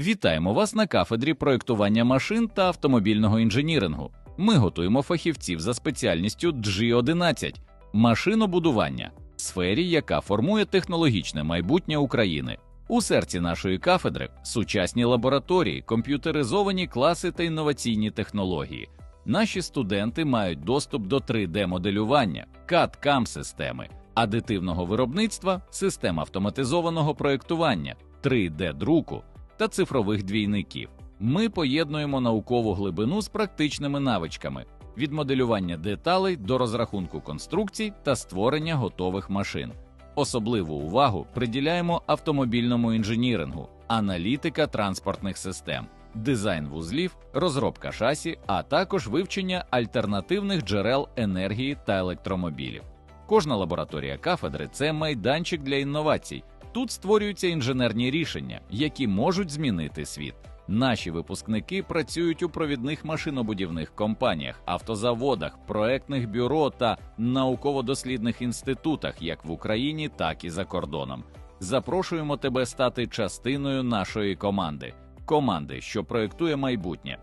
Вітаємо вас на кафедрі проєктування машин та автомобільного інженірингу. Ми готуємо фахівців за спеціальністю G11 – машинобудування, сфері, яка формує технологічне майбутнє України. У серці нашої кафедри сучасні лабораторії, комп'ютеризовані класи та інноваційні технології. Наші студенти мають доступ до 3D-моделювання, CAD-CAM системи, адитивного виробництва, систем автоматизованого проєктування, 3D-друку та цифрових двійників. Ми поєднуємо наукову глибину з практичними навичками від моделювання деталей до розрахунку конструкцій та створення готових машин. Особливу увагу приділяємо автомобільному інженірингу, аналітика транспортних систем, дизайн вузлів, розробка шасі, а також вивчення альтернативних джерел енергії та електромобілів. Кожна лабораторія кафедри це майданчик для інновацій. Тут створюються інженерні рішення, які можуть змінити світ. Наші випускники працюють у провідних машинобудівних компаніях, автозаводах, проектних бюро та науково-дослідних інститутах, як в Україні, так і за кордоном. Запрошуємо тебе стати частиною нашої команди, команди, що проектує майбутнє.